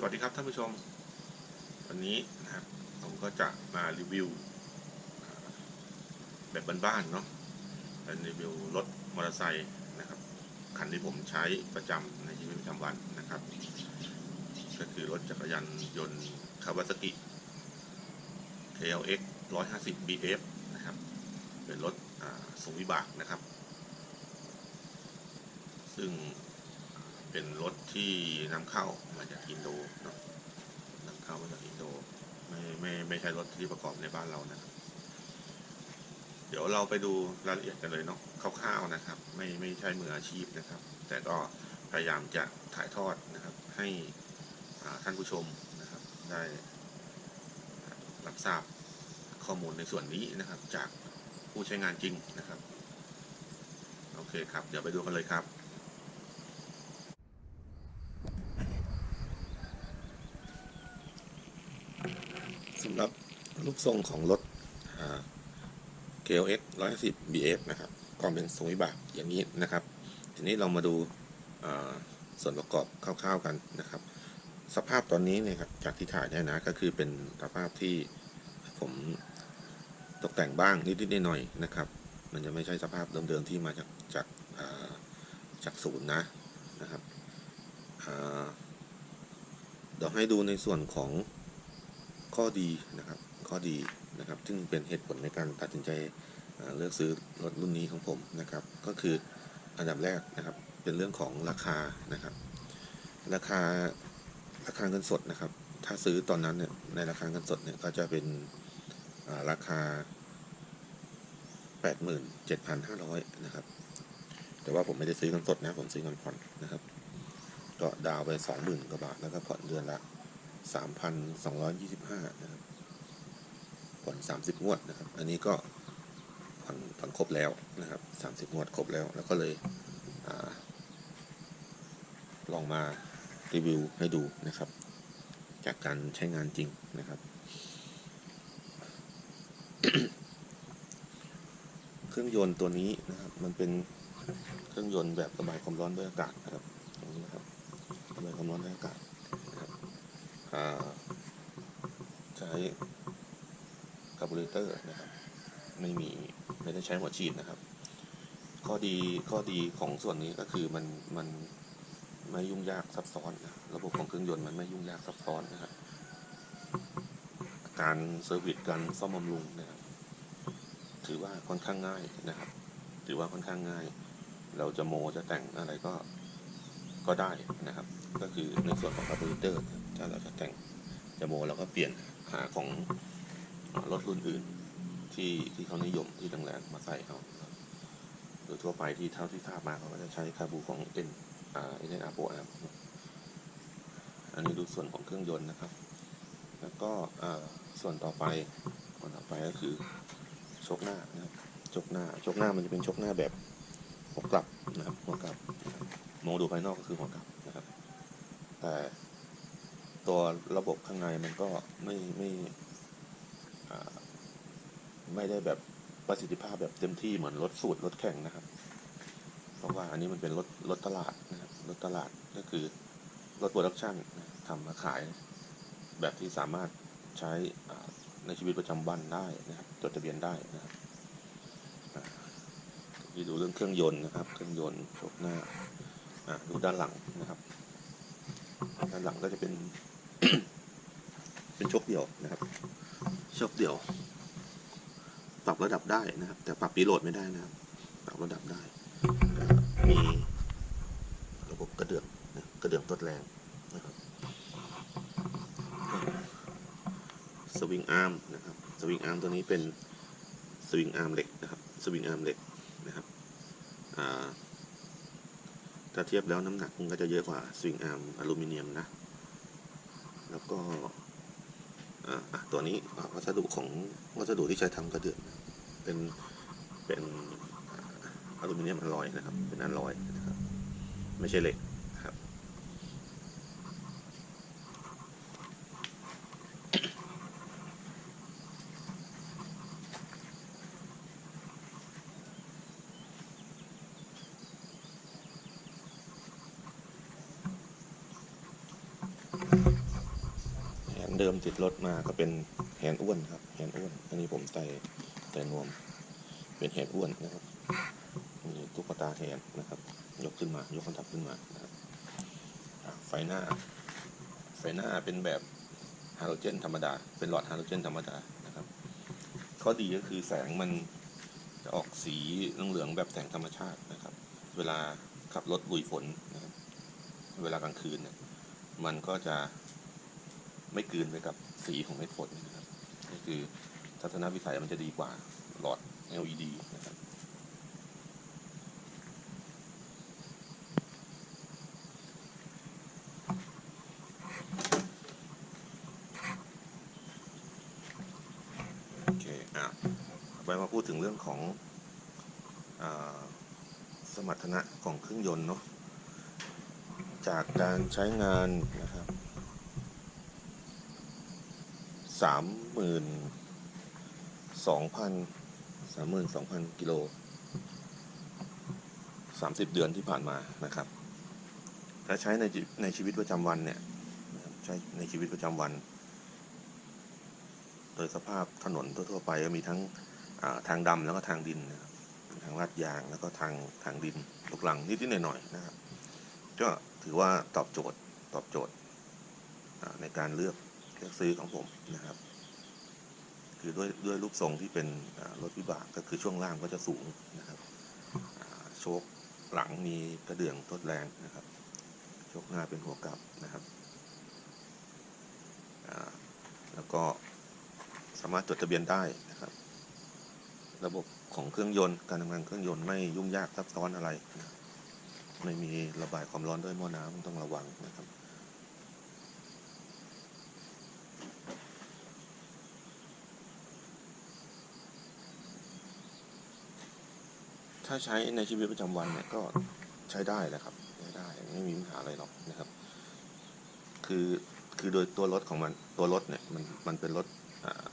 สวัสดีครับท่านผู้ชม วันนี้นะครับผมก็จะมารีวิว แบบบ้านๆเนาะเป็นรีวิวรถมอเตอร์ไซค์นะครับคันที่ผมใช้ประจำในชีวิตประจำวันนะครับ ก็คือรถจักรยานยนต์คาวาซากิ KLX 150 BF นะครับ เป็นรถอ่าทรงวิบากนะครับ ซึ่ง เป็นรถที่นำเข้ามาจากอินโดเนาะนำเข้ามาจากอินโดไม่ไม่ไม่ใช่รถที่ประกอบในบ้านเรานะครับ เดี๋ยวเราไปดูรายละเอียดกันเลยเนาะคร่าวๆนะครับ ไม่ไม่ใช่มืออาชีพนะครับ แต่ก็พยายามจะถ่ายทอดนะครับ ให้ท่านผู้ชมนะครับ ได้รับทราบข้อมูลในส่วนนี้นะครับ จากผู้ใช้งานจริงนะครับ โอเคครับ เดี๋ยวไปดูกันเลยครับ สำห รับรูปทรงของรถ KLX 110 BF นะครับก็เป็นทรงวิบากอย่างนี้นะครับ ทีนี้เรามาดูส่วนประกอบคร่าวๆกันนะครับ สภาพตอนนี้เนี่ยครับจากที่ถ่ายได้นะก็คือเป็นสภาพที่ผมตกแต่งบ้างนิดๆหน่อยๆนะครับ มันจะไม่ใช่สภาพเดิมๆที่มาจากจากาจากศูนย์นะนะครับเดี๋ยวให้ดูในส่วนของ ข้อดีนะครับข้อดีนะครับซึ่งเป็นเหตุผลในการตัดสินใจเลือกซื้อรถรุ่นนี้ของผมนะครับ ก็คืออันดับแรกนะครับ เป็นเรื่องของราคานะครับ ราคาราคาเงินสดนะครับ ถ้าซื้อตอนนั้นเนี่ยในราคาเงินสดเนี่ยก็จะเป็นาราคา 87,500นะครับ แต่ว่าผมไม่ได้ซื้อเงินสดนะผมซื้อเงินผ่อนนะครับ ก็ดาวไป 20,000กว่าบาทแล้วก็ผ่อนเดือนละ 3,225 นะครับ ผ่อน 30 งวดนะครับ อันนี้ก็ผ่อนผ่อนครบแล้วนะครับ 30 งวดครบแล้ว แล้วก็เลยอลองมารีวิวให้ดูนะครับ จากการใช้งานจริงนะครับ เครื่องยนต์ตัวนี้นะครับ มันเป็นเครื่องยนต์แบบระบายความร้อนด้วยอากาศนะครับตรงนี้นะครับระบายความร้อนด้วยอากาศ ใช้คาร์บูเรเตอร์นะครับ ไม่มีไม่ได้ใช้หัวฉีดนะครับ ข้อดีข้อดีของส่วนนี้ก็คือมันมันไม่ยุ่งยากซับซ้อนนะระบบของเครื่องยนต์มันไม่ยุ่งยากซับซ้อนนะครับ การเซอร์วิสการซ่อมบำรุงนะครับถือว่าค่อนข้างง่ายนะครับ ถือว่าค่อนข้างง่าย เราจะโมจะแต่งอะไรก็ก็ได้นะครับ ก็คือในส่วนของคาร์บูเรเตอร์ ถ้าเราจะแต่งจะโมเราก็เปลี่ยนหาของรถรุ่นอื่นที่ที่เขานิยมที่แรงๆมาใส่เอาโดยทั่วไปที่เท่าที่ทราบมาเขาก็จะใช้คาบูของเอ็นอ่าเอ็นอาร์โปแอมอันนี้ดูส่วนของเครื่องยนต์นะครับ แล้วก็ส่วนต่อไปส่วนต่อไปก็คือชกหน้านะครับชกหน้าชกหน้ามันจะเป็นชกหน้าแบบหัวกลับนะครับหัวกลับมองดูภายนอกก็คือหัวกลับนะครับ แต่ ตัวระบบข้างในมันก็ไม่ไม่ไม่ได้แบบประสิทธิภาพแบบเต็มที่เหมือนรถสูตรรถแข่งนะครับ เพราะว่าอันนี้มันเป็นรถรถตลาดนะครับรถตลาดก็คือรถโปรดักชั่นทำมาขาย แบบที่สามารถใช้ในชีวิตประจำวันได้นะครับจดทะเบียนได้นะครับที่ดูเรื่องเครื่องยนต์นะครับ เครื่องยนต์ชกหน้าดูด้านหลังนะครับ ด้านหลังก็จะเป็น เป็นชคเดี่ยวนะครับชคเดี่ยว ปรับระดับได้นะครับ แต่ปรับปีโหลดไม่ได้นะครับ ปรับระดับได้ มีระบบกระเดื่องนะกระเดื่องตดแรงนะครับสวิงอาร์มนะครับสวิงอาร์มตัวนี้เป็นสวิงอาร์มเหล็กนะครับสวิงอาร์มเหล็กนะครับถ้าเทียบแล้วน้ำหนักมันก็จะเยอะกว่าสวิงอาร์มอลูมิเนียมนะ ก็ตัวนี้วัสดุของวัสดุที่ใช้ทำกระเดื่องเป็นเป็นอลูมิเนียมอลลอยนะครับ เป็นอลลอยนะครับ ไม่ใช่เหล็กนะครับ เดิม ติดรถมาก็เป็นแฮนอ้วนครับแฮนอ้วน อันนี้ผมใส่ใส่นวม เป็นแฮนอ้วนนะครับมีตุ๊กตาแฮนนะครับ ยกขึ้นมายกคอนทับขึ้นมานะครับไฟหน้า ไฟหน้าเป็นแบบฮาโลเจนธรรมดา เป็นหลอดฮาโลเจนธรรมดานะครับ ข้อดีก็คือแสงมันจะออกสีเหลืองๆแบบแสงธรรมชาตินะครับ เวลาขับรถลุยฝนนะครับ เวลากลางคืนเนี่ย มันก็จะ ไม่กืนไปกับสีของเม็ดฝนนะครับนี่คือทัศนวิสัยมันจะดีกว่าหลอด LED นะครับโอเคอะไปมาพูดถึงเรื่องของอสมรรถนะของเครื่องยนต์เนาะจากการใช้งานนะครับ สามหมื่นสองพันสามหมื่นสองพันกิโลสามสิบเดือนที่ผ่านมานะครับ ถ้าใช้ในในชีวิตประจำวันเนี่ยใช้ในชีวิตประจำวัน โดยสภาพถนนทั่ว ๆ ไปก็มีทั้งาทางดำแล้วก็ทางดินนะครับทางลาดยางแล้วก็ทางทางดินลูกหลังนิดๆหน่อยๆนะครับ ก็ถือว่าตอบโจทย์ตอบโจทย์ในการเลือก เลือกซื้อของผมนะครับ คือด้วยด้วยรูปทรงที่เป็นรถวิบากก็คือช่วงล่างก็จะสูงนะครับโชคหลังมีกระเดื่องทดแรงนะครับ โชคหน้าเป็นหัวกลับนะครับแล้วก็สามารถจดทะเบียนได้นะครับ ระบบของเครื่องยนต์การทำงานเครื่องยนต์ไม่ยุ่งยากซับซ้อนอะไรนะไม่มีระบายความร้อนด้วยหม้อน้ำต้องระวังนะครับ ถ้าใช้ในชีวิตประจำวันเนี่ยก็ใช้ได้แหละครับใช้ได้ไม่มีปัญหาอะไรหรอกนะครับ คือคือโดยตัวรถของมันตัวรถเนี่ยมันมันเป็นรถ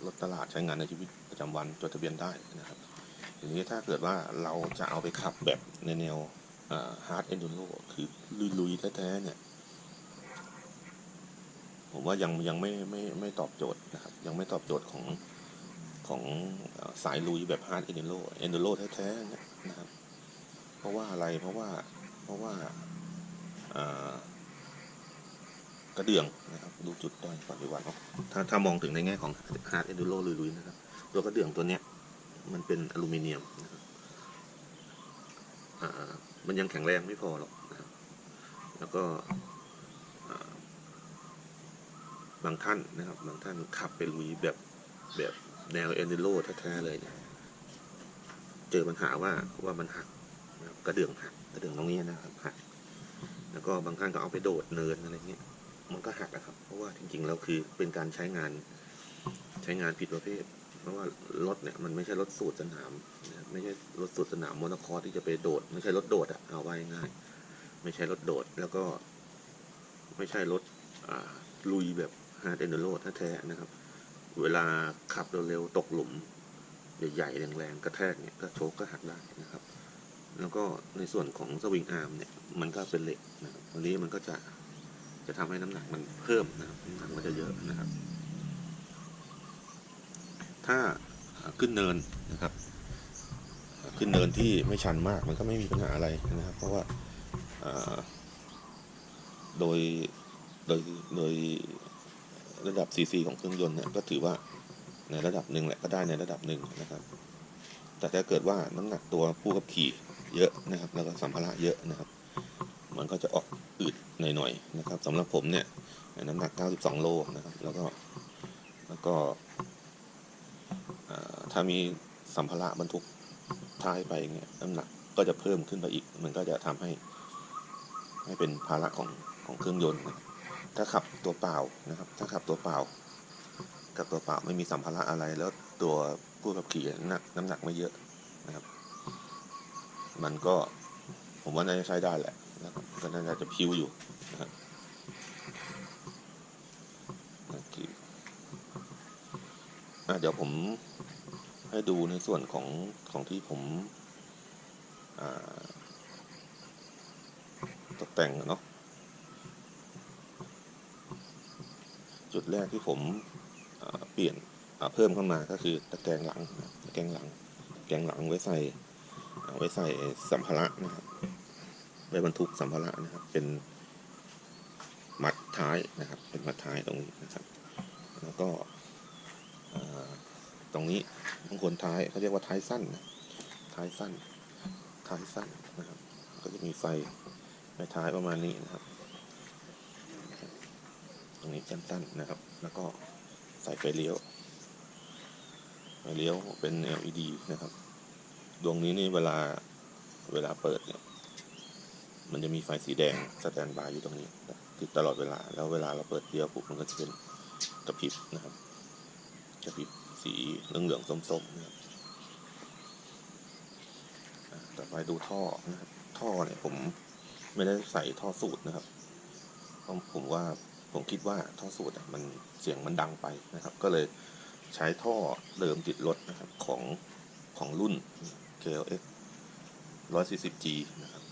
รถตลาดใช้งานในชีวิตประจำวันจดทะเบียนได้นะครับทีนี้ถ้าเกิดว่าเราจะเอาไปขับแบบในแนวฮาร์ดเอนดูโรคือลุยๆแท้ๆเนี่ยผมว่ายังยังไม่ไม่ไม่ตอบโจทย์นะครับ ยังไม่ตอบโจทย์ของของสายลุยแบบฮาร์ดเอนดูโรเอนดูโรแท้ๆนี่ยนะครับ ราะว่าอะไรเพราะว่าเพราะว่ากระเดื่องนะครับดูจุดด้อยก่อนดีกว่าเนาะถ้าถ้ามองถึงในแง่ของฮาร์ดเอนดูโรลุยๆนะครับตัวกระเดื่องตัวเนี้ยมันเป็นอลูมิเนียมนะครับมันยังแข็งแรงไม่พอหรอกนะครับแล้วก็บางท่านนะครับบางท่านขับไปลุยแบบแบบแนวเอนดิโรแท้ๆเลยเนี่ยเจอปัญหาว่าว่ามันหัก กระเดื่องหักกระเดื่องตรงนี้นะครับหักแล้วก็บางท่านก็เอาไปโดดเนินอะไรเงี้ยมันก็หักอะครับ เพราะว่าจริงๆแล้วคือเป็นการใช้งานใช้งานผิดประเภท เพราะว่ารถเนี่ยมันไม่ใช่รถสูตรสนาม ไม่ใช่รถสูตรสนามโมโนคอร์สที่จะไปโดด ไม่ใช่รถโดดอะเอาไว้ง่าย ไม่ใช่รถโดดแล้วก็ ไม่ใช่รถลุยแบบฮาร์ดเอนดูโรแท้ๆนะครับ เวลาขับเร็วๆตกหลุมใหญ่ๆแรงๆกระแทกเนี่ยก็โชกก็หักได้นะครับ แล้วก็ในส่วนของสวิงอาร์มเนี่ยมันก็เป็นเหล็กนะครับตรงนี้มันก็จะจะทำให้น้ำหนักมันเพิ่มนะครับน้ำหนักมันจะเยอะนะครับ ถ้าขึ้นเนินนะครับ ขึ้นเนินที่ไม่ชันมากมันก็ไม่มีปัญหาอะไรนะครับ เพราะว่าโดยโดยโดยระดับซีซีของเครื่องยนต์เนี่ยก็ถือว่าในระดับหนึ่งแหละก็ได้ในระดับหนึ่งนะครับ แต่ถ้าเกิดว่าน้ำหนักตัวผู้ขับขี่ เยอะนะครับ แล้วก็สัมภาระเยอะนะครับ มันก็จะออกอืดหน่อยๆนะครับสำหรับผมเนี่ยน้ำหนัก 92 โลนะครับ แล้วก็แล้วก็ถ้ามีสัมภาระบรรทุกท้ายไปเงี้ยน้ำหนักก็จะเพิ่มขึ้นไปอีก มันก็จะทำให้ ให้เป็นภาระของของเครื่องยนต์นะถ้าขับตัวเปล่านะครับ ถ้าขับตัวเปล่า กับตัวเปล่าไม่มีสัมภาระอะไรแล้วตัวผู้ขับขี่น้ำหนักน้ำหนักไม่เยอะนะครับ มันก็ผมว่าน่าจะใช้ได้แหละนะก็น่าจะพิวอยู่นะครับเดี๋ยวผมให้ดูในส่วนของของที่ผมตกแต่งเนาะจุดแรกที่ผมเปลี่ยนเพิ่มเข้ามาก็คือตะแกรงหลังตะแกรงหลังตะแกรงหลังไว้ใส่ ไว้ใส่สัมภาระนะครับไว้บรรทุกสัมภาระนะครับ เป็นมัดท้ายนะครับ เป็นมัดท้ายตรงนี้นะครับ แล้วก็ตรงนี้บางคนท้ายเขาเรียกว่าท้ายสั้นนะท้ายสั้น ท้ายสั้นนะครับ ก็จะมีไฟในท้ายประมาณนี้นะครับ ตรงนี้สั้นๆนะครับ แล้วก็ใส่ไฟเลี้ยวไฟเลี้ยวเป็น LED นะครับ ดวงนี้นี่เวลาเวลาเปิดเนี่ย มันจะมีไฟสีแดงสแตนบายอยู่ตรงนี้ ติดตลอดเวลา แล้วเวลาเราเปิดเลี้ยวปุ๊บมันก็จะเป็นกระพริบนะครับกระพริบสีเหลืองๆส้มๆนะครับต่อไปดูท่อนะครับ ท่อเนี่ยผมไม่ได้ใส่ท่อสูตรนะครับเพราะผมว่าผมคิดว่าท่อสูตรมันเสียงมันดังไปนะครับ ก็เลยใช้ท่อเดิมติดรถนะครับของของรุ่น KLX 140G นะครับ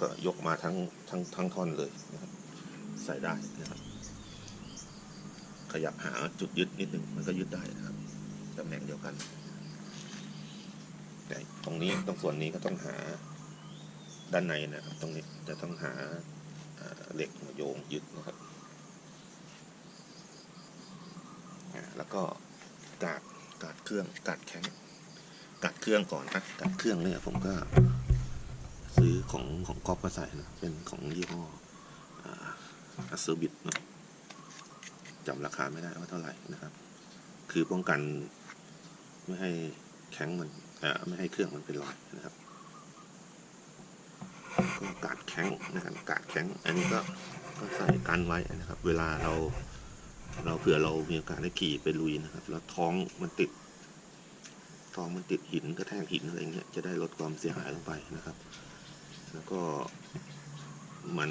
ก็ยกมาทั้งทั้งทั้งท่อนเลยนะครับ ใส่ได้นะครับ ขยับหาจุดยึดนิดนึงมันก็ยึดได้นะครับตำแหน่งเดียวกันแต่ตรงนี้ตรงส่วนนี้ก็ต้องหาด้านในนะครับ ตรงนี้จะต้องหาเหล็กโยงยึดนะครับแล้วก็กาดกาดเครื่องกาดแข็ง กาดเครื่องก่อนนะกาดเครื่องเนี่ยผมก็ ซื้อของของก๊อฟมาใส่นะเป็นของยี่ห้ออัสเซอร์บิดเนาะจำราคาไม่ได้ว่าเท่าไหร่นะครับ คือป้องกันไม่ให้แข็งมันอ่อไม่ให้เครื่องมันเป็นรอยนะครับก็กาดแข็งนะครับกาดแข็ง อันนี้ก็ก็ใส่กันไว้นะครับ เวลาเรา เราเผื่อเรามีโอกาสได้ขี่ไปลุยนะครับ แล้วท้องมันติด ทองมันติดหินกระแทกหินอะไรเงี้ยจะได้ลดความเสียหายลงไปนะครับ แล้วก็มัน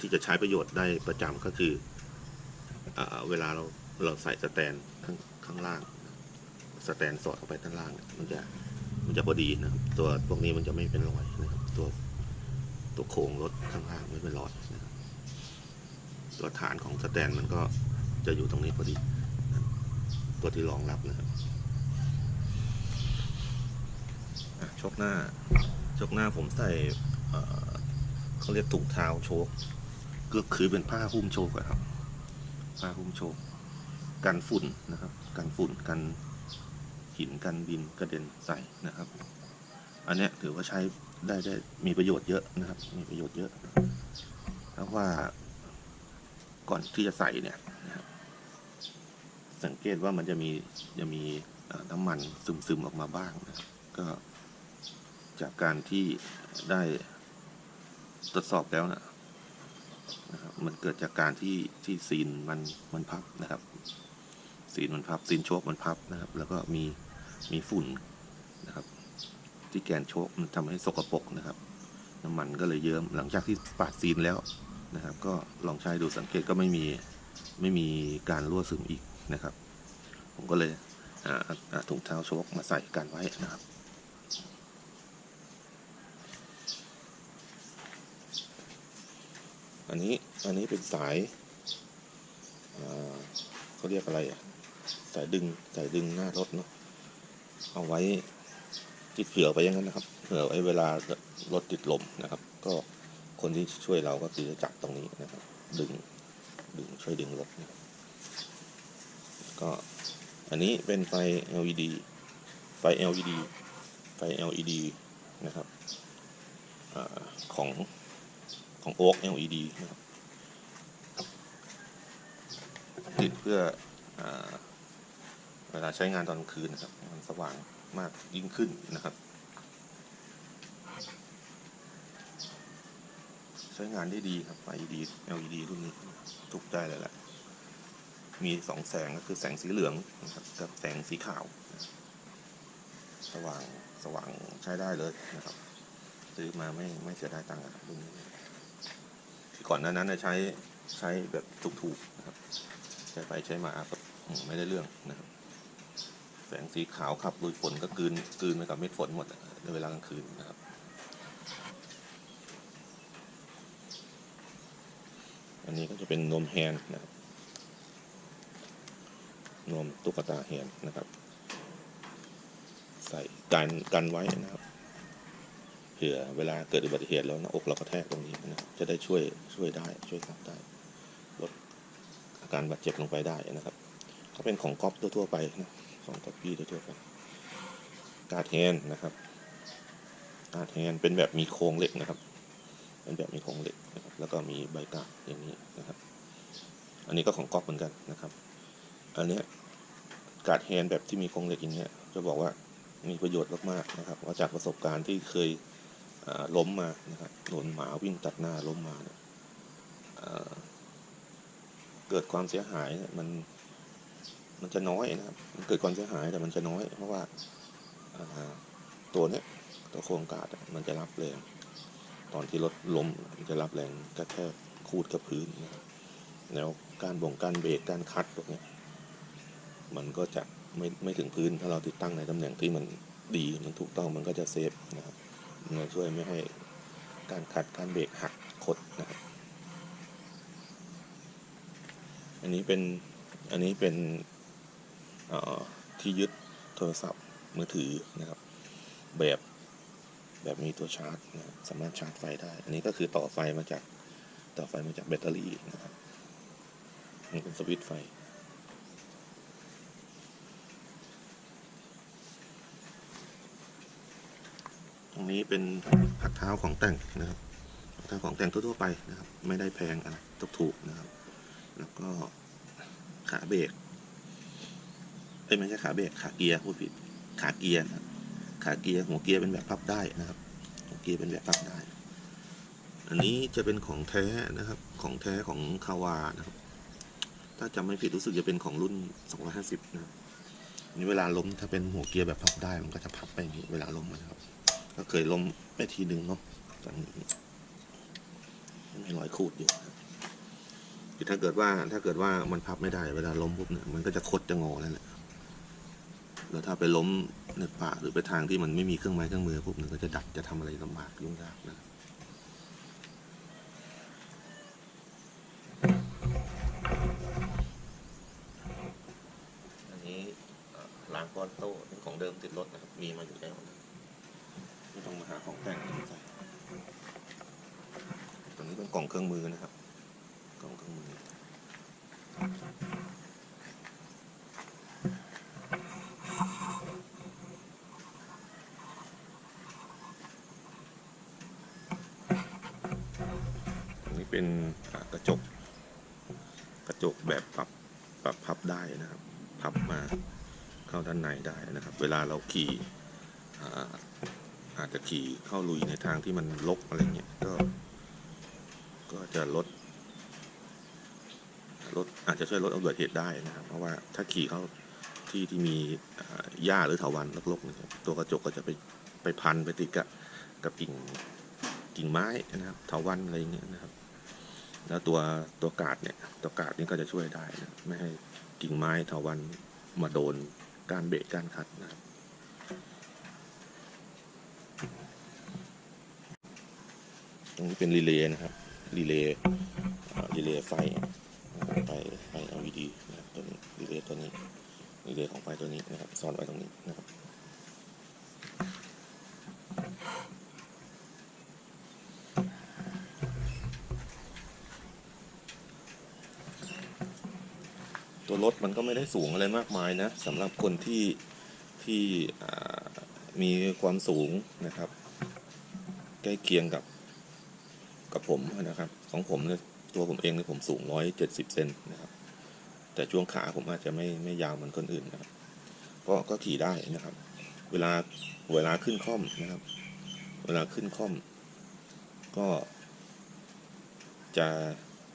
ที่จะใช้ประโยชน์ได้ประจำก็คืออเวลาเราเราใส่สแตนข้างข้างล่าง สแตนสอดเข้าไปข้างล่าง มันจะมันจะพอดีนะครับ ตัวพวกนี้มันจะไม่เป็นรอยนะครับ ตัวตัวโครงรถข้างล่างไม่เป็นรอยนะครับตัวฐานของสแตนมันก็จะอยู่ตรงนี้พอดี ตัวที่รองรับนะครับอะ ชกหน้า ชกหน้าผมใส่เอ่อเขาเรียกถุงเท้าโชกก็คือเป็นผ้าหุ้มโชกอะครับ ผ้าหุ้มโชกกันฝุ่นนะครับ กันฝุ่นกันหินกันดินกระเด็นใส่นะครับ อันเนี้ยถือว่าใช้ได้ได้มีประโยชน์เยอะนะครับ มีประโยชน์เยอะเพราะว่าก่อนที่จะใส่เนี่ยนะครับสังเกตว่ามันจะมีจะมีน้ำมันซึมๆออกมาบ้างนะก็ จากการที่ได้ตรวจสอบแล้วนะนะครับ มันเกิดจากการที่ที่ซีนมันมันพับนะครับ ซีนมันพับซีนโชคมันพับนะครับ แล้วก็มีมีฝุ่นนะครับ ที่แกนโชคมันทำให้สกปรกนะครับ น้ำมันก็เลยเยิ้มหลังจากที่ปาดซีนแล้วนะครับ ก็ลองใช้ดูสังเกตก็ไม่มีไม่มีการรั่วซึมอีกนะครับ ผมก็เลยถุงเท้าโชคมาใส่กันไว้นะครับ อันนี้อันนี้เป็นสายเขาเรียกอะไรอะสายดึงสายดึงหน้ารถเนาะเอาไว้ติดเผื่อไปอย่างนั้นนะครับเผื่อไว้เวลารถติดลมนะครับ ก็คนที่ช่วยเราก็คือจะจับตรงนี้นะครับ ดึงดึงช่วยดึงรถนะก็อันนี้เป็นไฟ LED ไฟ LED ไฟ LED นะครับอของ ของโอ๊ก LED นะครับติดเพื่ออเวลาใช้งานตอนคืนนะครับ มันสว่างมากยิ่งขึ้นนะครับ ใช้งานได้ดีครับ LED LED รุ่นนี้ทุกได้เลยแหละมีสองแสงก็คือแสงสีเหลืองนะครับกับแสงสีขาว สว่างสว่างใช้ได้เลยนะครับ ซื้อมาไม่ไม่เสียดายตังค์นะครับรุ่นนี้ ก่อนหน้านั้นใช้ใช้แบบถูกๆนะครับใช้ไปใช้มาแบบไม่ได้เรื่องนะครับ แสงสีขาวขับลุยฝนก็กืนกืนไปกับเม็ดฝนหมดในเวลากลางคืนนะครับอันนี้ก็จะเป็นนมแฮนนะครับนมตุ๊กตาแฮนนะครับ ใส่กันกันไว้นะครับ เผื่อเวลาเกิดอุบัติเหตุแล้วหน้าอกเรากระแทกตรงนี้นะครับจะได้ช่วยช่วยได้ช่วยซับได้ลดอาการบาดเจ็บลงไปได้นะครับก็เป็นของก๊อปทั่วๆไปนะของก๊อปปี้ทั่วๆไปการ์ดแฮนนะครับการ์ดแฮนเป็นแบบมีโครงเหล็กนะครับ เป็นแบบมีโครงเหล็กนะครับแล้วก็มีใบกาอย่างนี้นะครับ อันนี้ก็ของก๊อปเหมือนกันนะครับ อันนี้การ์ดแฮนแบบที่มีโครงเหล็กอย่างเงี้ยจะบอกว่ามีประโยชน์มากๆนะครับว่าจากประสบการณ์ที่เคย ล้มมานะครับโดนหมาวิ่งตัดหน้าล้มมาเนี่ยเกิดความเสียหายเนี่ยมันมันจะน้อยนะครับ มันเกิดความเสียหายแต่มันจะน้อย เพราะว่าตัวเนี้ยตัวโครงการ์ดมันจะรับแรงตอนที่รถล้มมันจะรับแรงกระแทกคูดกับพื้นนะครับแล้วการบ่งการเบรกการคัดพวกนี้มันก็จะไม่ไม่ถึงพื้นถ้าเราติดตั้งในตำแหน่งที่มันดีมันถูกต้องมันก็จะเซฟนะครับ มันจะช่วยไม่ให้การขัดการเบรกหักคดนะครับ อันนี้เป็นอันนี้เป็นที่ยึดโทรศัพท์มือถือนะครับ แบบแบบมีตัวชาร์จนะสามารถชาร์จไฟได้ อันนี้ก็คือต่อไฟมาจากต่อไฟมาจากแบตเตอรี่นะครับมันเป็นสวิตช์ไฟ รงนี้เป็นผักเท้าของแต่งนะครับผักเท้าของแต่งทั่วๆไปนะครับ ไม่ได้แพงอะไรถูกๆนะครับ แล้วก็ขาเบรกเอ้ยไม่ใช่ขาเบรกขาเกียร์พูดผิดขาเกียร์นะขาเกียร์หัวเกียร์เป็นแบบพับได้นะครับ หัวเกียร์เป็นแบบพับได้ อันนี้จะเป็นของแท้นะครับ ของแท้ของคาวานะครับ ถ้าจำไม่ผิดรู้สึกจะเป็นของรุ่น 250 นะครับนนี่เวลาล้มถ้าเป็นหัวเกียร์แบบพับได้มันก็จะพับไปอย่างนี้เวลาล้มนะครับ ก็เคยล้มไปทีหนึ่งเนาะตอนนี้มีรอยขูดอยู่คือถ้าเกิดว่าถ้าเกิดว่ามันพับไม่ได้เวลาล้มปุ๊บเนี่ยมันก็จะคดจะงอนั่นแหละแล้วถ้าไปล้มในป่าหรือไปทางที่มันไม่มีเครื่องไม้เครื่องมือปุ๊บมันก็จะดัดจะทำอะไรลำบากยุ่งยากนะอันนี้ล้างก้อนโต้เป็นของเดิมติดรถนะครับมีมาอยู่แล้วนะ ไม่ต้องมาหาของแต่งใส่ตัวนี้เป็นกล่องเครื่องมือนะครับ กล่องเครื่องมืออันนี้เป็นกระจก กระจกแบบปรับปรับพับได้นะครับ พับมาเข้าด้านในได้นะครับ เวลาเราขี่ จะขี่เข้าลุยในทางที่มันลกอะไรเงี้ยก็ ก็จะลดลดอาจจะช่วยลดอุบัติเหตุได้นะครับ เพราะว่าถ้าขี่เข้าที่ที่มีหญ้าหรือเถาวัลย์รกๆนะครับตัวกระจกก็จะไปไปพันไปติดกับกับกิ่งกิ่งไม้นะครับเถาวัลย์อะไรเงี้ยนะครับ แล้วตัวตัวกาดเนี่ยตัวกาดนี่ก็จะช่วยได้นะไม่ให้กิ่งไม้เถาวัลย์มาโดนการเบรกการคัดนะครับ ตรง นี้เป็นรีเลย์นะครับ รีเลย์รีเลย์ไฟไฟไฟ LED นะครับตัวนี้รีเลย์ตัวนี้รีเลย์ของไฟตัวนี้นะครับซ่อนไว้ตรงนี้นะครับตัวรถมันก็ไม่ได้สูงอะไรมากมายนะสำหรับคนที่ที่มีความสูงนะครับ ใกล้เคียงกับ กับผมนะครับ ของผมเนี่ยตัวผมเองเนี่ยผมสูงร้อยเจ็ดสิบเซนนะครับ แต่ช่วงขาผมอาจจะไม่ไม่ยาวเหมือนคนอื่นนะครับ ก็ก็ขี่ได้นะครับ เวลาเวลาขึ้นค่อมนะครับ เวลาขึ้นค่อม ก็ จะ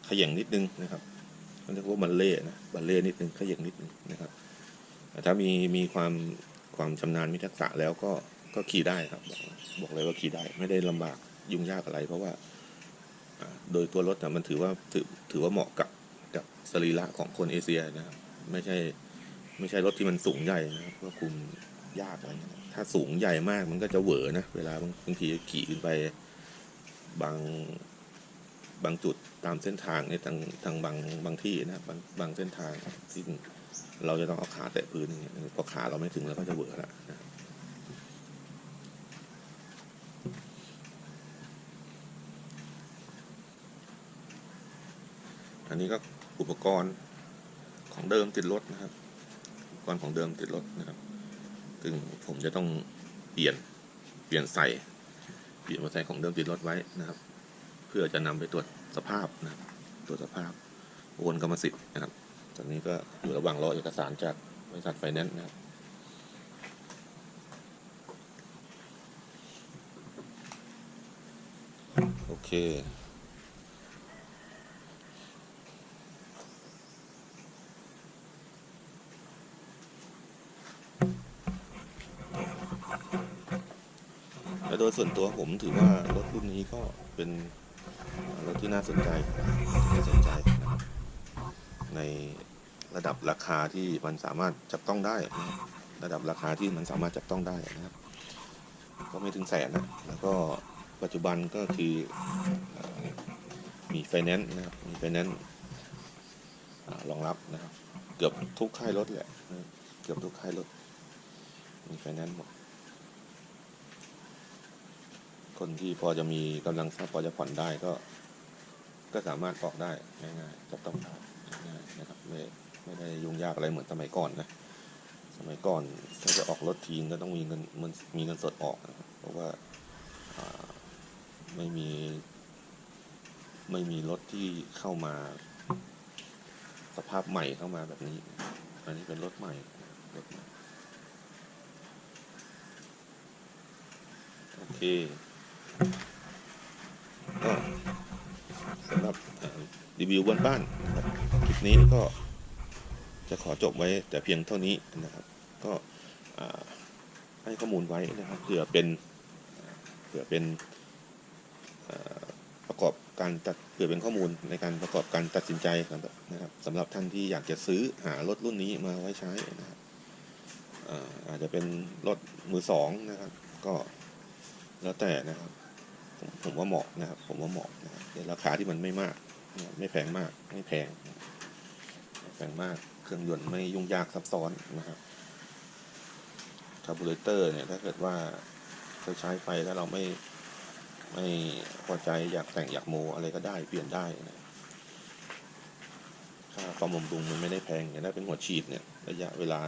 ขย่งนิดนึงนะครับเขาเรียกว่าบัลเล่นะบัลเล่นิดนึงขย่งนิดนึงนะครับถ้ามีมีความความชำนาญมีทักษะแล้วก็ก็ขี่ได้ครับ บอกเลยว่าขี่ได้ ไม่ได้ลำบากยุ่งยากอะไร เพราะว่า โดยตัวรถมันถือว่าถือถือว่าเหมาะกับกับสรีระของคนเอเชียนะครับ ไม่ใช่ไม่ใช่รถที่มันสูงใหญ่นะครับก็คุมยากอะไรเงี้ยถ้าสูงใหญ่มากมันก็จะเหวอนะ เวลาบางบางทีขี่ขึ้นไปบางบางจุดตามเส้นทางเนี่ยทางทางบางบางที่นะบางบางเส้นทางที่เราจะต้องเอาขาแตะพื้นอย่างเงี้ยพอขาเราไม่ถึงเราก็จะเวอร์แล้วนะครับอั นี้ก็อุปกรณ์ของเดิมติดรถนะครับ อุปกรณ์ของเดิมติดรถนะครับ ซึ่งผมจะต้องเปลี่ยน เปลี่ยนใส่ เปลี่ยนมาใส่ของเดิมติดรถไว้นะครับ เพื่อจะนำไปตรวจสภาพนะตรวจสภาพโอนกรรมสิทธิ์นะครับ ตอนนี้ก็อยู่ระหว่างรอเอกสารจากบริษัทไฟแนนซ์นะครับโอเค โดยส่วนตัวผมถือว่ารถรุ่นนี้ก็เป็นรถที่น่าสนใจน่าสนใจนะครับในระดับราคาที่มันสามารถจับต้องได้ ระดับราคาที่มันสามารถจับต้องได้นะครับ ก็ไม่ถึงแสนนะแล้วก็ปัจจุบันก็คือมีไฟแนนซ์นะครับมีไฟแนนซ์รองรับนะครับ เกือบทุกค่ายรถแหละ เกือบทุกค่ายรถ มีไฟแนนซ์หมด คนที่พอจะมีกำลังทรัพย์พอจะผ่อนได้ก็ ก็สามารถออกได้ง่ายๆจับต้องได้ง่ายนะครับไม่ไม่ได้ยุ่งยากอะไรเหมือนสมัยก่อนนะสมัยก่อนถ้าจะออกรถทีนก็ต้องมีเงินมันมีเงินสดออกนะเพราะว่าอ่าไม่มี ไม่มีรถที่เข้ามา สภาพใหม่เข้ามาแบบนี้ อันนี้เป็นรถใหม่รถใหม่โอเค ก็สำหรับเอ่อ รีวิวบนบ้านนะครับคลิปนี้ก็จะขอจบไว้แต่เพียงเท่านี้นะครับ ก็ให้ข้อมูลไว้นะครับเผื่อเป็นเผื่อเป็นประกอบการตัดเผื่อเป็นข้อมูลในการประกอบการตัดสินใจนะครับสำหรับท่านที่อยากจะซื้อหารถรุ่นนี้มาไว้ใช้นะครับอาอาจจะเป็นรถมือสองนะครับ ก็แล้วแต่นะครับผมผมว่าเหมาะนะครับ ผมว่าเหมาะนะครับในราคาที่มันไม่มาก ไม่แพงมากไม่แพงไม่แพงมากเครื่องยนต์ไม่ยุ่งยากซับซ้อนนะครับคาร์บูเรเตอร์เนี่ยถ้าเกิดว่าเราใช้ไปแล้วเราไม่ไม่พอใจอยากแต่งอยากโมอะไรก็ได้เปลี่ยนได้นะค่าความบำรุงมันไม่ได้แพงอย่างถ้าเป็นหัวฉีดเนี่ยระยะเวลา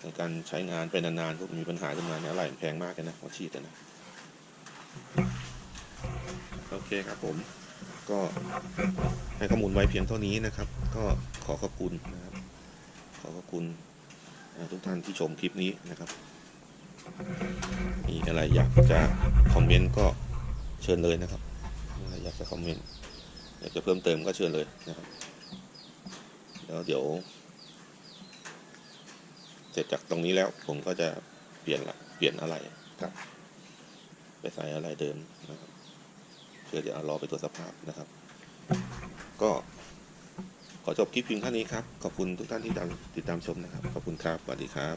ในการใช้งานไปนานๆพวกมีปัญหาขึ้นมาเนี่ยอะไรแพงมากเลยนะหัวฉีดนะโอเคครับผม ก็ให้ข้อมูลไว้เพียงเท่านี้นะครับ ก็ขอขอบคุณนะครับ ขอขอบคุณทุกท่านที่ชมคลิปนี้นะครับ มีอะไรอยากจะคอมเมนต์ก็เชิญเลยนะครับมีอะไรอยากจะคอมเมนต์อยากจะเพิ่มเติมก็เชิญเลยนะครับ แล้วเดี๋ยว เสร็จจากตรงนี้แล้วผมก็จะเปลี่ยนละเปลี่ยนอะไรครับ ไปใส่อะไรเดิมนะครับ เพื่อจะเอารอไปตรวจสภาพนะครับ ก็ขอจบคลิปเพียงเท่านี้ครับ ขอบคุณทุกท่านที่ติดตามชมนะครับ ขอบคุณครับ สวัสดีครับ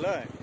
เ